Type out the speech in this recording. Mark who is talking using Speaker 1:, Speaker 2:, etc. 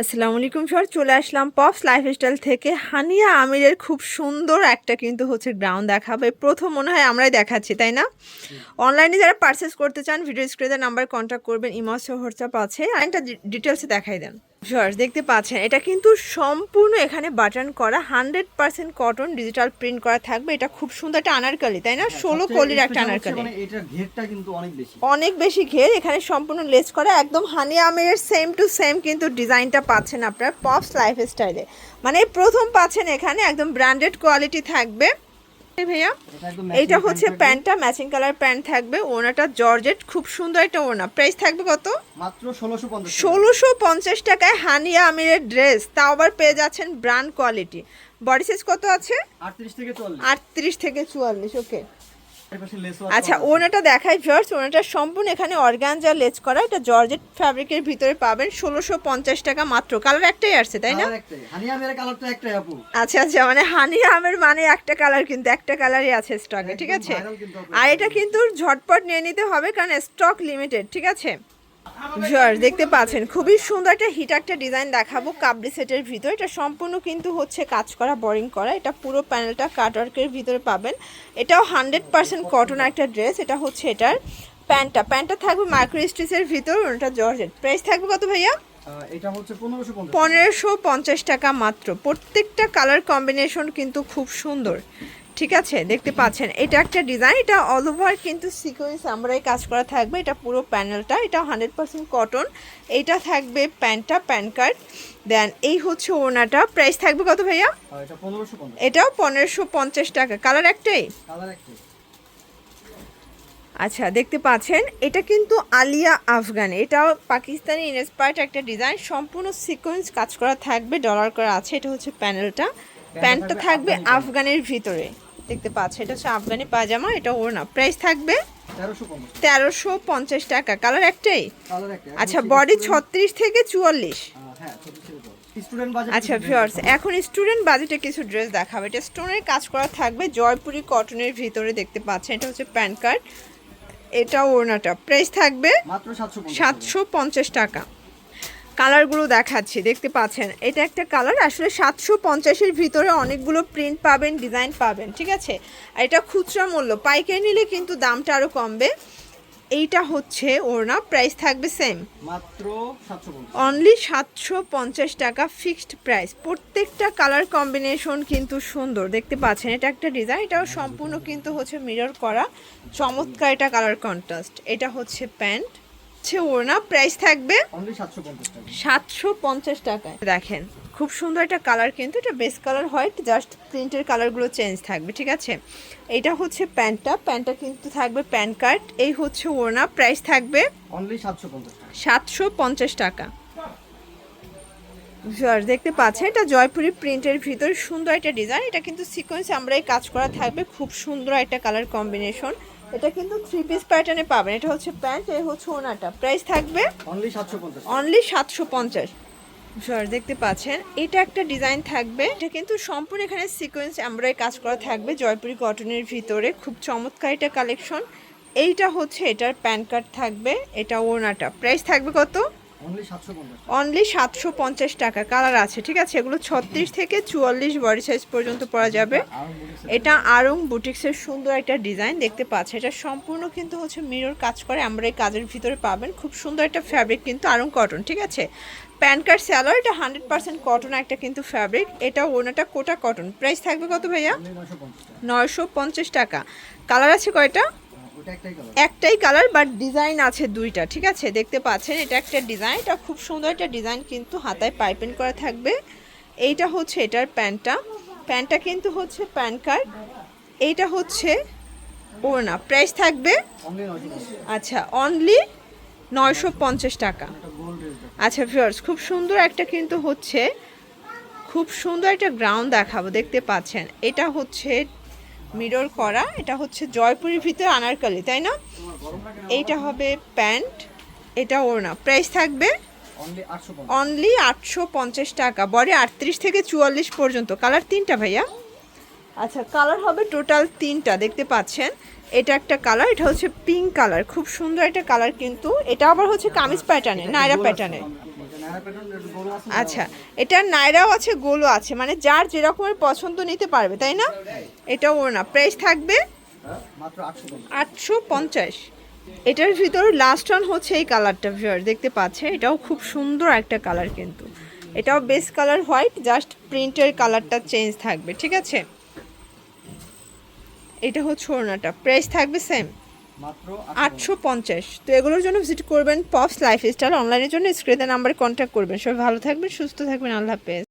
Speaker 1: আসসালামু আলাইকুম সর চলে আসলাম পপস লাইফস্টাইল থেকে। হানিয়া আমিরের খুব সুন্দর একটা কিন্তু হচ্ছে গ্রাউন্ড দেখাবে। প্রথম মনে হয় আমরাই দেখাচ্ছি তাই না? অনলাইনে যারা পারচেস করতে চান ভিডিও স্ক্রিনের নাম্বার কন্ট্যাক্ট করবেন ইমস হোয়াটসঅ্যাপ আছে। আর একটা ডিটেলসে দেখাই দেন। ভিউয়ার্স দেখতে পাচ্ছেন এটা কিন্তু সম্পূর্ণ এখানে বাটন করা hundred percent cotton digital print করা থাকবে। এটা খুব সুন্দর একটা আনারকালি তাই না? ষোলো কলির একটা আনারকালি।
Speaker 2: মানে অনেক বেশি।
Speaker 1: ঘের এখানে সম্পূর্ণ লেস করা একদম হানি আমের সেম টু সেম কিন্তু ডিজাইনটা পাচ্ছেন আপনার পপস লাইফ স্টাইলে মানে প্রথম পাচ্ছেন এখানে একদম ব্র্যান্ডেড কোয়ালিটি থাকবে। ভাইয়া?
Speaker 2: এটা
Speaker 1: এইটা হচ্ছে প্যান্টটা ম্যাচিং কালার প্যান্ট থাকবে। ওনাটা জর্জেট খুব সুন্দর একটা ওনা প্রাইস থাকবে কত?
Speaker 2: মাত্র ষোলোশো পঞ্চাশ
Speaker 1: টাকায় হানিয়া আমিরের ড্রেস তাও আবার পেয়ে যাচ্ছেন ব্র্যান্ড কোয়ালিটি বডি সাইজ কত আছে?
Speaker 2: আটত্রিশ থেকে
Speaker 1: চুয়াল্লিশ ওকে আচ্ছা ওনাটা দেখাই ভিউয়ার্স ওনাটা সম্পূর্ণ এখানে অর্গানজা লেজ করা এটা জর্জেট ফ্যাব্রিকের ভিতরে পাবেন ষোলোশো পঞ্চাশ টাকা মাত্র। কালার একটাই আসছে তাই না? আচ্ছা আচ্ছা মানে হানি আমের মানে একটা কালার কিন্তু একটা কালারই আছে স্টকে ঠিক আছে। আর এটা কিন্তু ঝটপট নিয়ে নিতে হবে কারণ স্টক লিমিটেড ঠিক আছে? ভিউয়ার দেখতে পাচ্ছেন খুবই সুন্দর একটা হিট একটা ডিজাইন দেখাবো কাবলি সেটের ভিতর। এটা সম্পূর্ণ কিন্তু হচ্ছে কাজ করা বোরিং করা। এটা পুরো প্যানেলটা কাটওয়ার্কের ভিতরে পাবেন। এটাও হান্ড্রেড পার্সেন্ট কটন একটা ড্রেস এটা হচ্ছে এটার প্যান্টটা প্যান্টটা থাকবে মাইক্রো স্টিচের ভিতর ওটা জর্জেট। প্রাইস থাকবে কত ভাইয়া?
Speaker 2: এটা হচ্ছে পনেরোশো পঞ্চাশ
Speaker 1: টাকা। মাত্র। প্রত্যেকটা কালার কম্বিনেশন কিন্তু খুব সুন্দর। ঠিক আছে? দেখতে পাচ্ছেন এটা একটা ডিজাইন এটা অল ওভার কিন্তু সিকোয়েন্স আমরাই কাজ করা থাকবে। এটা পুরো প্যানেলটা এটা হান্ড্রেড পার্সেন্ট কটন এইটা থাকবে প্যান্টটা প্যান কার্ড দেন এই হচ্ছে ওনাটা প্রাইস থাকবে কত ভাইয়া?
Speaker 2: এটা
Speaker 1: এটাও পনেরোশো পঞ্চাশ টাকা। কালার একটাই? আচ্ছা দেখতে পাচ্ছেন এটা কিন্তু আলিয়া আফগান। এটাও পাকিস্তানি ইনস্পায়ার্ড একটা ডিজাইন সম্পূর্ণ সিকোয়েন্স কাজ করা থাকবে ডলার করা আছে। এটা হচ্ছে প্যানেলটা প্যান্টটা থাকবে আফগানের ভিতরে। দেখতে পাচ্ছেন এটা হচ্ছে আফগানি পাজামা এটা ওর না প্রাইস থাকবে
Speaker 2: তেরোশো পঞ্চাশ।
Speaker 1: টাকা। কালার একটাই? আচ্ছা বডি ছত্রিশ থেকে চুয়াল্লিশ।
Speaker 2: হ্যাঁ
Speaker 1: আচ্ছা ভিউয়ার্স এখন স্টুডেন্ট বাজেটে কিছু ড্রেস দেখাবে। এটা স্টোনের কাজ করা থাকবে জয়পুরি কটনের ভিতরে দেখতে পাচ্ছেন। এটা হচ্ছে প্যান কার্ড। এটা ওড়নাটা। প্রাইস থাকবে
Speaker 2: সাতশো পঞ্চাশ
Speaker 1: টাকা। কালারগুলো দেখাচ্ছি দেখতে পাচ্ছেন। এটা একটা কালার আসলে সাতশো পঞ্চাশের ভিতরে অনেকগুলো প্রিন্ট পাবেন ডিজাইন পাবেন ঠিক আছে? আর এটা খুচরা মূল্য পাইকারি নিলে কিন্তু দামটা আরও কমবে। এইটা হচ্ছে ওড়না প্রাইস থাকবে সেম
Speaker 2: মাত্র
Speaker 1: অনলি সাতশো পঞ্চাশ টাকা ফিক্সড প্রাইস প্রত্যেকটা কালার কম্বিনেশন কিন্তু সুন্দর দেখতে পাচ্ছেন? এটা একটা ডিজাইন এটাও সম্পূর্ণ কিন্তু হচ্ছে মিরর করা। চমৎকার এটা কালার কন্ট্রাস্ট এটা হচ্ছে প্যান্ট। হচ্ছে ওড়না প্রাইস থাকবে
Speaker 2: সাতশো পঞ্চাশ টাকা।
Speaker 1: টাকায়। দেখেন খুব সুন্দর একটা কালার কিন্তু এটা বেস্ট কালার হোয়াইট জাস্ট প্রিন্টের কালারগুলো চেঞ্জ থাকবে ঠিক আছে? এটা হচ্ছে প্যান্টটা প্যান্টটা কিন্তু থাকবে প্যান কার্ড এই হচ্ছে ওড়না প্রাইস থাকবে
Speaker 2: সাতশো পঞ্চাশ টাকা।
Speaker 1: দেখতে পাচ্ছেন এটা জয়পুরি প্রিন্টের ভিতর সুন্দর একটা ডিজাইন এটা কিন্তু সিকোয়েন্স আমরাই কাজ করা থাকবে খুব সুন্দর একটা কালার কম্বিনেশন এটা কিন্তু থ্রি পিস প্যাটার্নে পাবেন। এটা হচ্ছে প্যান্ট এই হচ্ছে ওনাটা। প্রাইস থাকবে
Speaker 2: অনলি সাতশো পঞ্চাশ।
Speaker 1: অনলি সাতশো পঞ্চাশ। সর দেখতে পাচ্ছেন এটা একটা ডিজাইন থাকবে। এটা কিন্তু সম্পূর্ণ এখানে সিকোয়েন্স আমরাই কাজ করা থাকবে জয়পুরি কটনের ভিতরে। খুব চমৎকার এটা কালেকশন এইটা হচ্ছে এটার প্যান কার্ড থাকবে এটা ওনাটা। প্রাইস থাকবে কত?
Speaker 2: অনলি সাতশো পঞ্চাশ
Speaker 1: টাকা। কালার আছে ঠিক আছে? এগুলো ছত্রিশ থেকে চুয়াল্লিশ বডি সাইজ পর্যন্ত পরা যাবে। এটা আরং বুটিক্সের সুন্দর। একটা ডিজাইন দেখতে পাচ্ছে এটা সম্পূর্ণ কিন্তু হচ্ছে মিরর কাজ করে। আমরা এই কাজের ভিতরে পাবেন। খুব সুন্দর একটা ফ্যাব্রিক কিন্তু আরং কটন ঠিক আছে? প্যান কার্ড স্যালোয়ার এটা হান্ড্রেড পার্সেন্ট কটন একটা কিন্তু ফ্যাব্রিক এটা ওনাটা কোটা কটন প্রাইস থাকবে কত ভাইয়া?
Speaker 2: নয়শো পঞ্চাশ টাকা।
Speaker 1: কালার আছে কয়টা?
Speaker 2: একটাই কালার
Speaker 1: বাট ডিজাইন আছে দুইটা ঠিক আছে? দেখতে পাচ্ছেন এটা একটা ডিজাইন এটা খুব সুন্দর একটা ডিজাইন কিন্তু হাতায় পাইপিং করা থাকবে। এইটা হচ্ছে এটার প্যান্টটা। প্যান্টটা কিন্তু হচ্ছে প্যান কার্ড। এইটা হচ্ছে ওড়না। প্রাইস থাকবে আচ্ছা অনলি নয়শো পঞ্চাশ টাকা। আচ্ছা ভিউয়ার্স খুব সুন্দর একটা কিন্তু হচ্ছে খুব সুন্দর একটা গ্রাউন্ড দেখাবো দেখতে পাচ্ছেন। এটা হচ্ছে মিরর করা এটা হচ্ছে জয়পুরের ভিতরে আনারকালি তাই না? এইটা হবে প্যান্ট এটা ওড়না। প্রাইস থাকবে
Speaker 2: অনলি আটশো পঞ্চাশ।
Speaker 1: টাকা। বডি আটত্রিশ থেকে চুয়াল্লিশ পর্যন্ত। কালার তিনটা ভাইয়া? আচ্ছা কালার হবে টোটাল তিনটা দেখতে পাচ্ছেন? এটা একটা কালার এটা হচ্ছে পিঙ্ক কালার। খুব সুন্দর একটা কালার কিন্তু। এটা আবার হচ্ছে কামিজ প্যাটার্নে নায়রা প্যাটার্নে আচ্ছা এটা নাইরাও আছে, গোলও আছে মানে যার যেরকমের পছন্দ নিতে পারবে, তাই না? এটাও ওড়না প্রাইস থাকবে
Speaker 2: আটশো পঞ্চাশ।
Speaker 1: এটার ভিতর লাস্ট ওয়ান হচ্ছে এই কালারটা ভিউয়ার দেখতে পাচ্ছে এটাও খুব সুন্দর একটা কালার কিন্তু। এটাও বেস কালার হোয়াইট জাস্ট প্রিন্টের কালারটা চেঞ্জ থাকবে, ঠিক আছে? এটা হচ্ছে ওড়নাটা প্রাইস থাকবে সেম আটশো পঞ্চাশ। তো এগুলোর জন্য ভিজিট করবেন পপস লাইফ স্টাইল অনলাইনের জন্য স্ক্রিনে নাম্বারে কন্ট্যাক্ট করবেন। সবাই ভালো থাকবেন, সুস্থ থাকবেন, আল্লাহ হাফেজ।